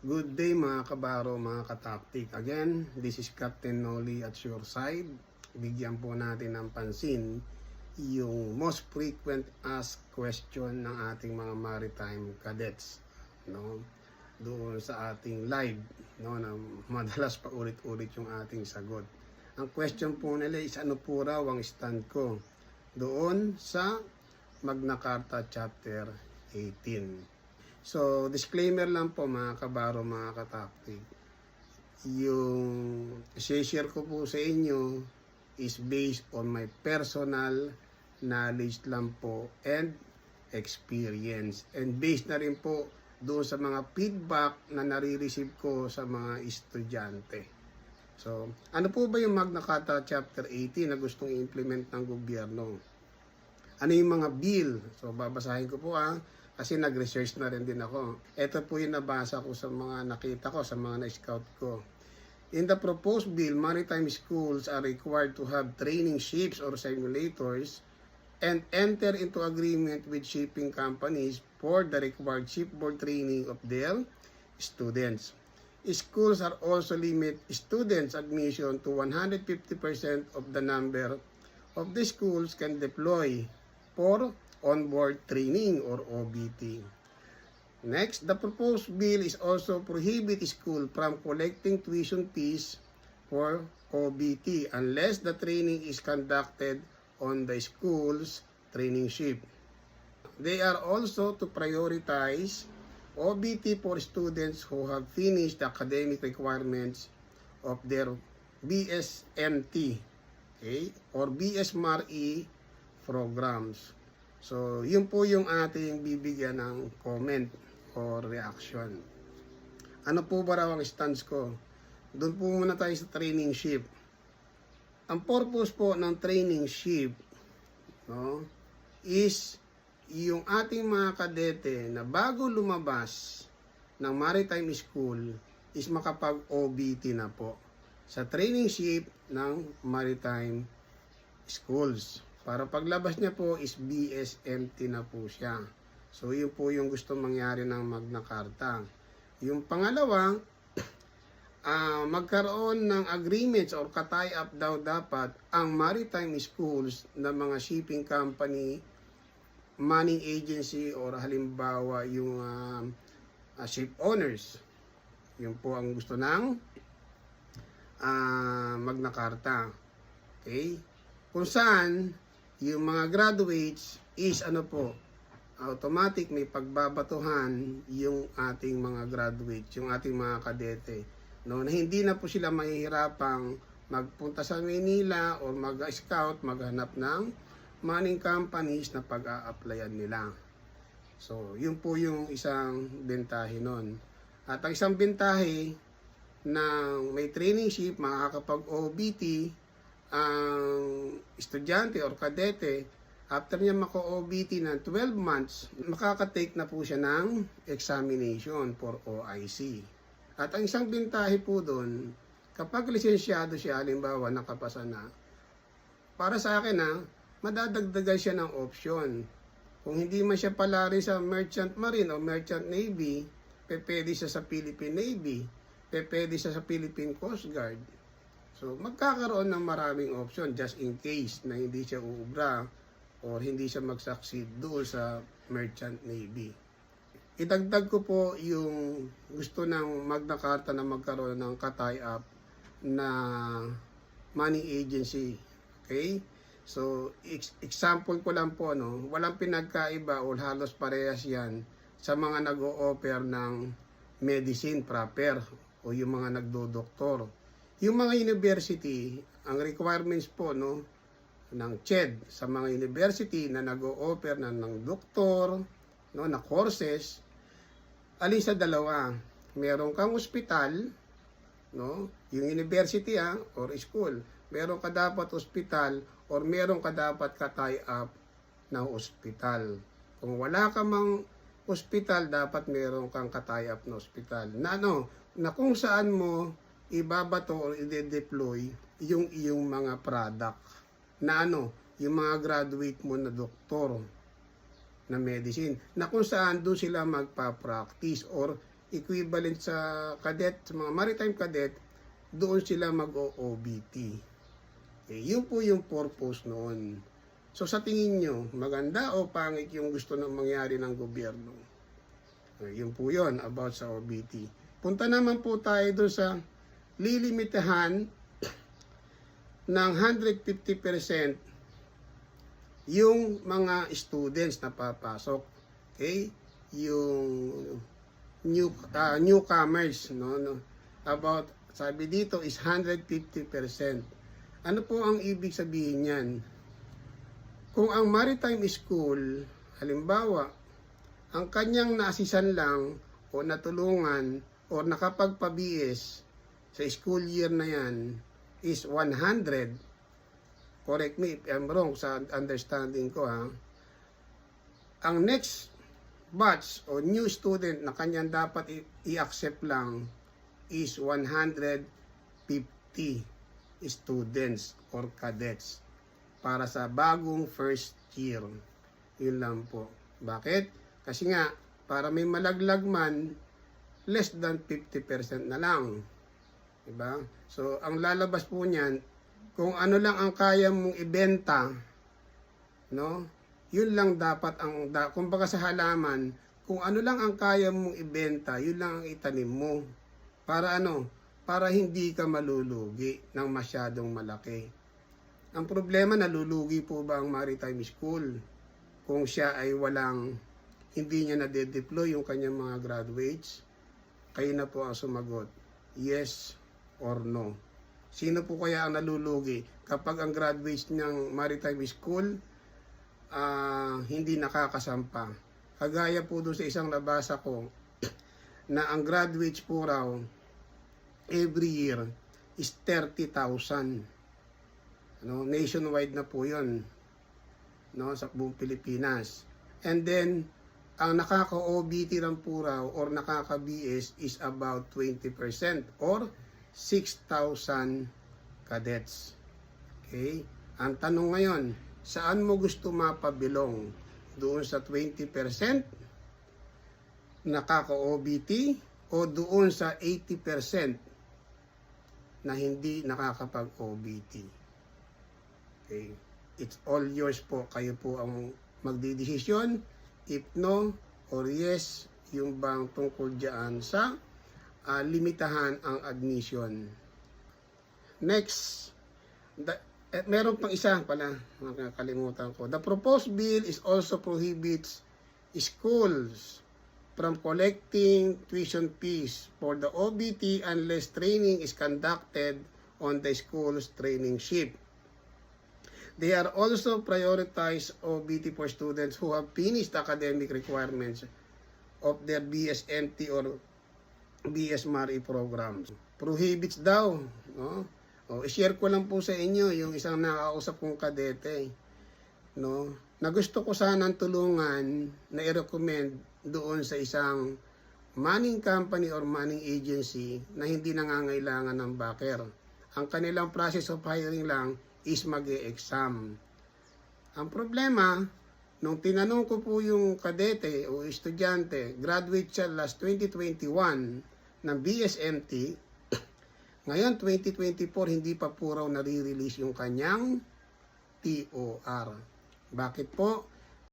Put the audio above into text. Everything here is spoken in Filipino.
Good day mga kabaro, mga kataktik. Again, this is Captain Noli at your side. Bigyan po natin ng pansin yung most frequent asked question ng ating mga maritime cadets. No? Doon sa ating live, no, na madalas pa ulit-ulit yung ating sagot. Ang question po nila is ano po raw ang stand ko doon sa Magna Carta Chapter 18. So, disclaimer lang po mga kabaro, mga kataktik. Yung share ko po sa inyo is based on my personal knowledge lang po and experience. And based na rin po doon sa mga feedback na nare-receive ko sa mga estudyante. So, ano po ba yung Magna Carta Chapter 18 na gustong i-implement ng gobyerno? Ano yung mga bill? So, babasahin ko po ah kasi nag-research na rin din ako. Ito po yung nabasa ko sa mga nakita ko, sa mga na-scout ko. In the proposed bill, maritime schools are required to have training ships or simulators and enter into agreement with shipping companies for the required shipboard training of their students. Schools are also limit students admission to 150% of the number of the schools can deploy for onboard training or OBT. Next, the proposed bill is also prohibit school from collecting tuition fees for OBT unless the training is conducted on the school's training ship. They are also to prioritize OBT for students who have finished the academic requirements of their BSMT okay, or BSMRE programs. So, yun po yung ating bibigyan ng comment or reaction. Ano po ba raw ang stance ko? Doon po muna tayo sa training ship. Ang purpose po ng training ship no, is yung ating mga kadete na bago lumabas ng maritime school is makapag-OBT na po sa training ship ng maritime schools. Para paglabas niya po is BSMT na po siya. So yun po yung gusto mangyari ng Magna Carta. Yung pangalawa, ah magkaroon ng agreements or katay up daw dapat ang maritime schools ng mga shipping company, money agency or halimbawa yung ah, ah, ship owners. Yun po ang gusto ng ah Magna Carta. Okay? Kung saan yung mga graduates is ano po, automatic may pagbabatuhan yung ating mga graduates, yung ating mga kadete. No, na hindi na po sila mahihirapang magpunta sa Manila o mag-scout, maghanap ng mining companies na pag-a-applyan nila. So, yun po yung isang bentahe nun. At ang isang bentahe na may training ship, makakapag-OBT, ang estudyante or kadete, after niya mako-OBT ng 12 months, makakatake na po siya ng examination for OIC. At ang isang bintahe po doon, kapag lisensyado siya, halimbawa nakapasa na, para sa akin na, madadagdagan siya ng option. Kung hindi man siya palari sa Merchant Marine o Merchant Navy, pwede siya sa Philippine Navy, pwede siya sa Philippine Coast Guard. So, magkakaroon ng maraming option just in case na hindi siya uubra or hindi siya mag-succeed doon sa Merchant Navy. Idagdag ko po yung gusto ng Magna Carta na magkaroon ng katay up na money agency. Okay? So, ex- example ko lang po, no, walang pinagkaiba o halos parehas yan sa mga nag-o-offer ng medicine proper o yung mga nagdo-doktor. Yung mga university, ang requirements po no ng CHED sa mga university na nag-o-offer na ng doktor no na courses alin sa dalawa? Meron kang ospital no yung university ah, or school. Meron ka dapat ospital or meron ka dapat ka-tie up na ospital. Kung wala ka mang ospital dapat meron kang ka-tie up na ospital. Na ano? Na kung saan mo ibabato or i-deploy yung iyong mga product na ano, yung mga graduate mo na doktor na medicine na kung saan doon sila magpa-practice or equivalent sa cadet, sa mga maritime cadet, doon sila mag-OBT. Eh, yun po yung purpose noon. So sa tingin nyo, maganda o pangit yung gusto ng mangyari ng gobyerno? Eh, yun po yun about sa OBT. Punta naman po tayo doon sa lilimitahan ng 150% yung mga students na papasok. Okay? Yung new uh, newcomers no, no about sabi dito is 150%. Ano po ang ibig sabihin niyan? Kung ang maritime school, halimbawa, ang kanyang naasisan lang o natulungan o nakapagpa-BS sa school year na yan is 100, correct me if I'm wrong sa understanding ko ha, ang next batch o new student na kanyang dapat i-accept lang is 150 students or cadets para sa bagong first year. Yun lang po. Bakit? Kasi nga, para may malaglag man, less than 50% na lang. Diba? So, ang lalabas po niyan, kung ano lang ang kaya mong ibenta, no? Yun lang dapat ang, da, kumbaga sa halaman, kung ano lang ang kaya mong ibenta, yun lang ang itanim mo. Para ano? Para hindi ka malulugi ng masyadong malaki. Ang problema, nalulugi po ba ang maritime school? Kung siya ay walang, hindi niya na-deploy yung kanyang mga graduates, kayo na po ang sumagot. Yes or no. Sino po kaya ang nalulugi kapag ang graduates ng maritime school ah, hindi nakakasampa? Kagaya po doon sa isang nabasa ko na ang graduates po raw every year is 30,000. No, nationwide na po 'yon. No, sa buong Pilipinas. And then ang nakaka-OBT lang po raw or nakaka-BS is about 20% or 6,000 cadets. Okay? Ang tanong ngayon, saan mo gusto mapabilong? Doon sa 20% nakaka-OBT o doon sa 80% na hindi nakakapag-OBT? Okay? It's all yours po. Kayo po ang magdidesisyon if no or yes yung bang tungkol dyan sa ah, limitahan ang admission. Next, the, eh, meron pang isa pala, nakakalimutan ko. The proposed bill is also prohibits schools from collecting tuition fees for the OBT unless training is conducted on the school's training ship. They are also prioritize OBT for students who have finished academic requirements of their BSMT or BS Mari programs. Prohibits daw, no? O, i-share ko lang po sa inyo yung isang nakakausap kong kadete, no? Na gusto ko sanang tulungan na i-recommend doon sa isang manning company or manning agency na hindi nangangailangan ng backer. Ang kanilang process of hiring lang is mag exam Ang problema, nung tinanong ko po yung kadete o estudyante, graduate siya last 2021 ng BSMT, ngayon 2024 hindi pa po raw nare-release yung kanyang TOR. Bakit po?